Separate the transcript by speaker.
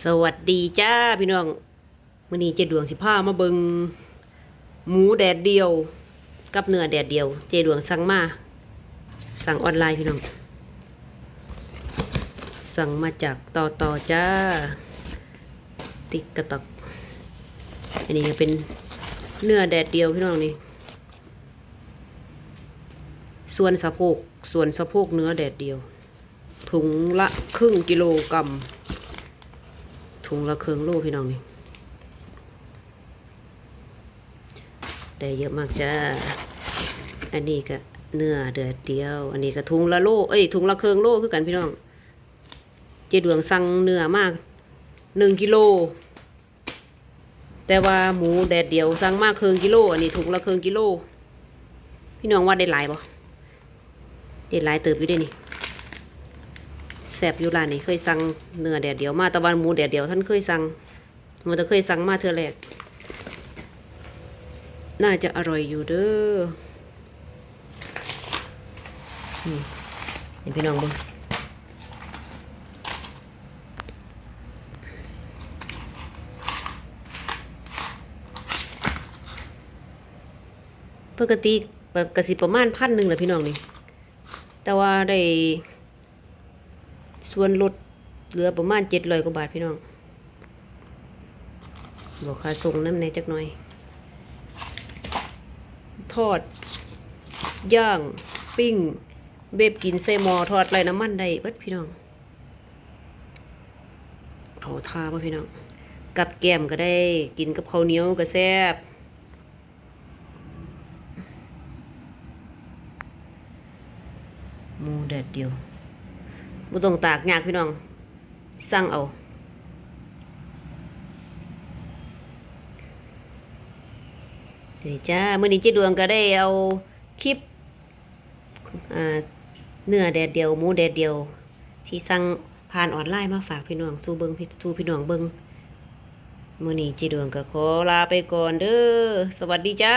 Speaker 1: สวัสดีจ้าพี่น้องมื้อนี้เจดวงสิพามาเบิงหมูแดดเดียว กับเนื้อแดดเดียว เจดวงสั่งมา สั่งออนไลน์พี่น้อง สั่งมาจากต่อต่อจ้า ติ๊กกระตอกอันนี้ก็เป็นเนื้อแดดเดียวพี่น้องนี่ส่วนสะโพกส่วนสะโพกเนื้อแดดเดียว ถุงละครึ่งกิโลกรัม ถุงละเครื่องโลพี่น้องนี่ได้เยอะมากจ้า อันนี้ก็เนื้อเดือดเดียว อันนี้ก็ถุงละโล เอ้ยถุงละเครื่องโลคือกันพี่น้อง เจดวงสั่งเนื้อมากหนึ่งกิโล แต่ว่าหมูแดดเดียวสั่งมากเครื่องกิโล อันนี้ถุงละเครื่องกิโล พี่น้องว่าได้หลายบ่ได้หลายเติบอยู่ด้นี่ ซ่บอยู่ร้านนี้เคยสั่งเนื้อแดดเดียวมาแตะวันหมูแดดเดียวท่านเคยสั่งมันจะเคยสั่งมาเทื่อแรกน่าจะอร่อยอยู่เด้อนี่เห็นพี่น้องเบ่งปกติแบบกสิประมาณพันหนึ่งแหละพี่น้องนี่ แต่ว่าได้ ส่วนลดเหลือประมาณเจ็ดร้อยกว่าบาทพี่น้องบอกค่าส่งน้ำในจักหน่อย ทอด ย่าง ปิ้ง เบบกินเซมอทอดไรน้ำมันได้เบิดพี่น้อง เขาทาป่ะพี่น้อง กับแกมก็ได้กินกับข้าวเหนียวก็แซ่บหมูแดดเดียว บ่ต้องตากยากพี่น้อง สั่งเอานี่จ้ามื้อนี้เจ๊ดวงก็ได้เอาคลิปเนื้อแดดเดียวหมูแดดเดียว ที่สั่งผ่านออนไลน์มาฝากพี่น้องสู่เบิงพี่สู่พี่น้องเบิงมื้อนี้เจ๊ดวงก็ขอลาไปก่อนเด้อสวัสดีจ้า